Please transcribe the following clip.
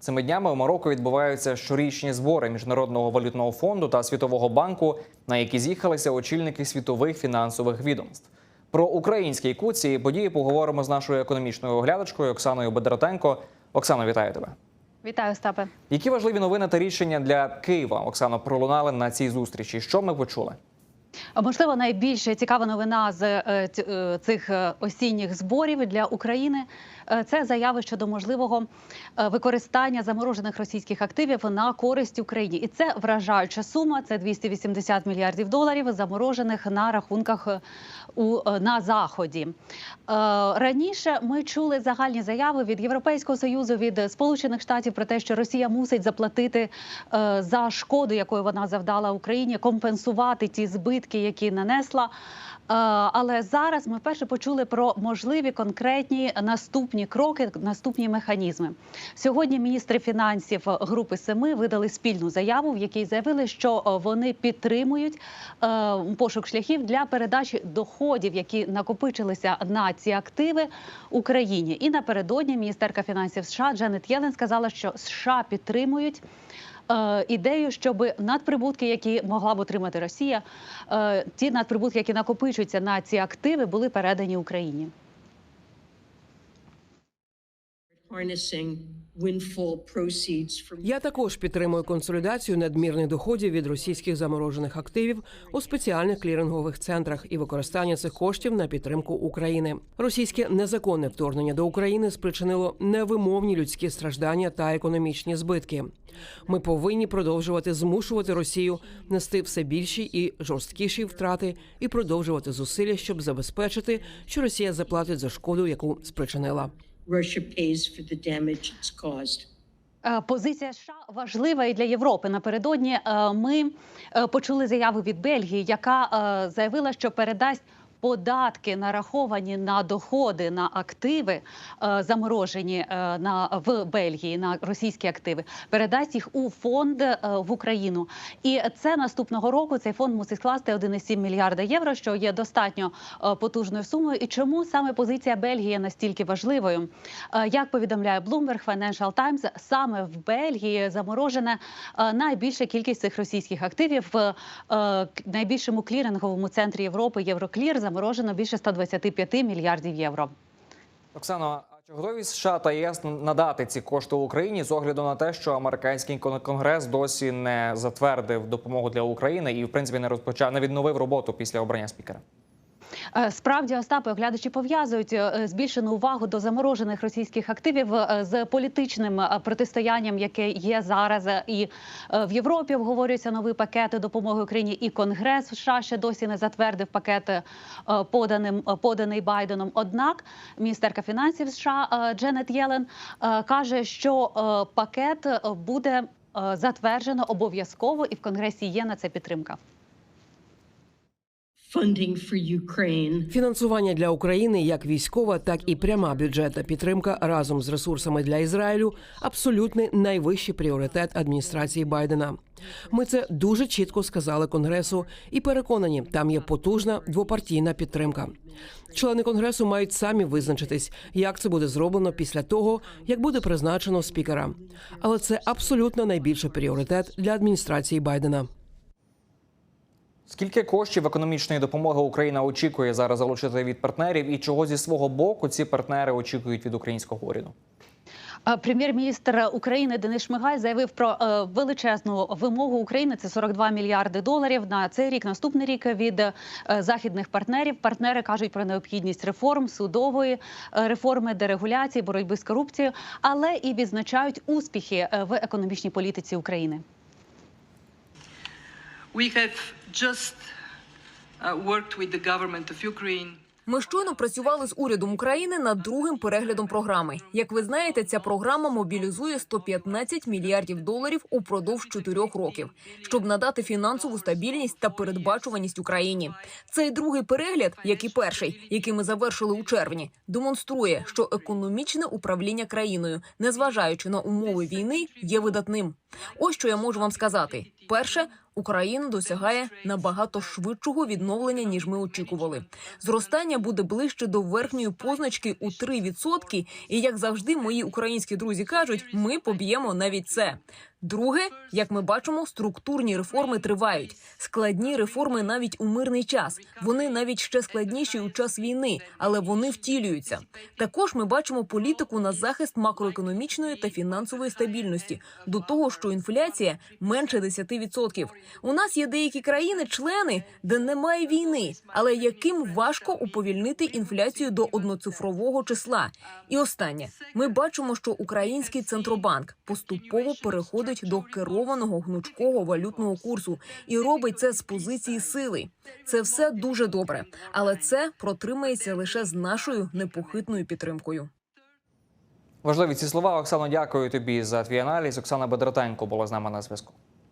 Цими днями у Марокко відбуваються щорічні збори міжнародного валютного фонду та світового банку, на які з'їхалися очільники світових фінансових відомств. Про українські куці і події поговоримо з нашою економічною оглядачкою Оксаною Бедратенко. Оксано, вітаю тебе. Вітаю, Остапе. Які важливі новини та рішення для Києва Оксано пролунали на цій зустрічі? Що ми почули? Можливо, найбільш цікава новина з е, е, цих е, осінніх зборів для України це заяви щодо можливого використання заморожених російських активів на користь Україні, і це вражаюча сума. Це 280 мільярдів доларів, заморожених на рахунках у на заході. Раніше ми чули загальні заяви від Європейського союзу від Сполучених Штатів про те, що Росія мусить заплатити за шкоду, якою вона завдала Україні, компенсувати ті збитки, які нанесла. Е, Але зараз ми вперше почули про можливі конкретні наступні кроки, наступні механізми. Сьогодні міністри фінансів групи Семи видали спільну заяву, в якій заявили, що е, вони підтримують е, пошук шляхів для передачі доходів, які накопичилися на ці активи Україні. І напередодні міністерка фінансів США Дженет Єлен сказала, що США підтримують. Е, Ідею, щоб надприбутки, які могла б отримати Росія, е, ті надприбутки, які накопичуються на ці активи, були передані Україні. Я також підтримую консолідацію надмірних доходів від російських заморожених активів у спеціальних клірингових центрах і використання цих коштів на підтримку України. Російське незаконне вторгнення до України спричинило невимовні людські страждання та економічні збитки. Ми повинні продовжувати змушувати Росію нести все більші і жорсткіші втрати і продовжувати зусилля, щоб забезпечити, що Росія заплатить за шкоду, яку спричинила. Russia pays for the damage it's caused. Е, Позиція США важлива і для Європи. Напередодні е, ми е, почули заяву від Бельгії, яка заявила, що передасть. Податки нараховані на доходи на активи, е, заморожені е, на в Бельгії на російські активи, передасть їх у фонд е, в Україну. І це наступного року цей фонд мусить скласти 1,7 мільярда євро, що є достатньо потужною сумою. І чому саме позиція Бельгії настільки важливою? Як повідомляє Bloomberg Financial Times, саме в Бельгії заморожена найбільша кількість цих російських активів в найбільшому кліринговому центрі Європи Євроклір заморожено більше 125 мільярдів євро. Оксано, а чи готові США та ЄС надати ці кошти Україні з огляду на те, що американський кон- конгрес досі не затвердив допомогу для України і, в принципі, не розпочав не відновив роботу після обрання спікера? Е, Справді, Остапи, оглядачі пов'язують е, збільшену увагу до заморожених російських активів е, з політичним протистоянням, яке є зараз. І в Європі обговорюються нові пакети допомоги Україні. І Конгрес США ще досі не затвердив пакет поданим поданий Байденом. Однак міністерка фінансів США Дженет Єлен каже, що пакет буде затверджено обов'язково, і в Конгресі є на це підтримка. Фінансування для України як військова, так і пряма бюджетна підтримка разом з ресурсами для Ізраїлю абсолютний найвищий пріоритет адміністрації Байдена. Ми це дуже чітко сказали Конгресу і переконані, там є потужна двопартійна підтримка. Члени конгресу мають самі визначитись, як це буде зроблено після того, як буде призначено спікера. Але це абсолютно найбільший пріоритет для адміністрації Байдена. Скільки коштів економічної допомоги Україна очікує зараз залучити від партнерів, і чого зі свого боку ці партнери очікують від українського уряду? Е, Прем'єр-міністр України Денис Шмигаль заявив про е, величезну вимогу України. Це 42 мільярди доларів на цей рік. Наступний рік від е, західних партнерів. Партнери кажуть про необхідність реформ судової реформи, дерегуляції, боротьби з корупцією, але і відзначають успіхи в економічній політиці України. We have just uh, worked with the government of Ukraine. Ми щойно працювали з урядом України над другим переглядом програми. Як ви знаєте, ця програма мобілізує 115 мільярдів доларів упродовж чотирьох років, щоб надати фінансову стабільність та передбачуваність Україні. Цей другий перегляд, як і перший, який ми завершили у червні, демонструє, що економічне управління країною, незважаючи на умови війни, є видатним. Ось що я можу вам сказати: перше. Україна досягає набагато швидшого відновлення ніж ми очікували. Зростання буде ближче до верхньої позначки у 3%. І як завжди, мої українські друзі кажуть, ми поб'ємо навіть це. Друге, як ми бачимо, структурні реформи тривають. Складні реформи навіть у мирний час. Вони навіть ще складніші у час війни, але вони втілюються. Також ми бачимо політику на захист макроекономічної та фінансової стабільності до того, що інфляція менше 10%. У нас є деякі країни-члени, де немає війни, але яким важко уповільнити інфляцію до одноцифрового числа. І останнє, ми бачимо, що український центробанк поступово переходить до керованого гнучкого валютного курсу і робить це з позиції сили. Це все дуже добре, але це протримається лише з нашою непохитною підтримкою. Важливі ці слова. Оксано, дякую тобі за твій аналіз. Оксана Бедратенко була з нами на зв'язку.